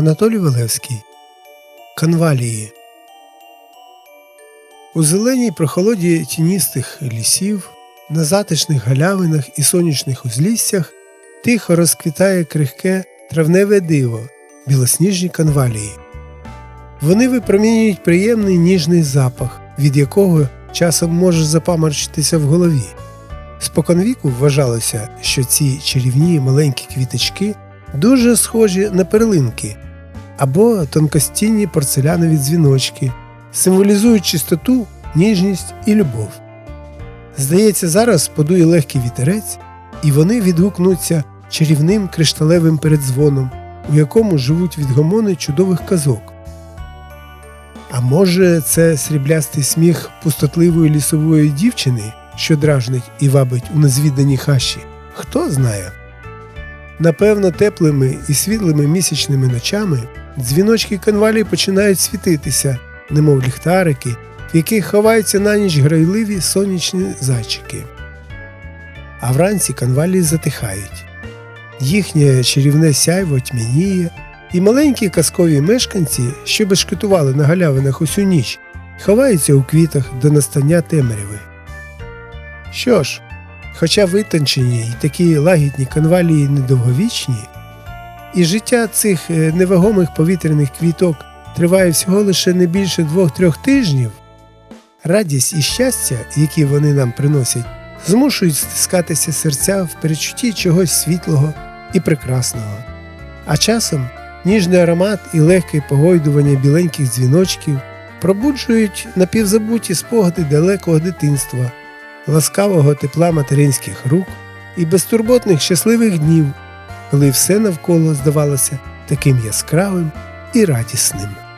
Анатолій Валевський. Канвалії. У зеленій прохолоді тіністих лісів, на затишних галявинах і сонячних узліссях тихо розквітає крихке травневе диво, білосніжні канвалії. Вони випромінюють приємний ніжний запах, від якого часом може запаморочитися в голові. Споконвіку вважалося, що ці чарівні маленькі квіточки дуже схожі на перлинки або тонкостінні порцелянові дзвіночки, символізують чистоту, ніжність і любов. Здається, зараз подує легкий вітерець, і вони відгукнуться чарівним кришталевим передзвоном, у якому живуть відгомони чудових казок. А може, це сріблястий сміх пустотливої лісової дівчини, що дражнить і вабить у незвіданій хащі? Хто знає? Напевно, теплими і світлими місячними ночами дзвіночки канвалії починають світитися, немов ліхтарики, в яких ховаються на ніч грайливі сонячні зайчики. А вранці канвалії затихають. Їхнє чарівне сяйво тьмяніє, і маленькі казкові мешканці, що бешкетували на галявинах усю ніч, ховаються у квітах до настання темряви. Що ж, хоча витончені і такі лагідні канвалії недовговічні, і життя цих е, невагомих повітряних квіток триває всього лише не більше двох-трьох тижнів, радість і щастя, які вони нам приносять, змушують стискатися серця в перечутті чогось світлого і прекрасного. А часом ніжний аромат і легке погойдування біленьких дзвіночків пробуджують напівзабуті спогади далекого дитинства, ласкавого тепла материнських рук і безтурботних щасливих днів, коли все навколо здавалося таким яскравим і радісним.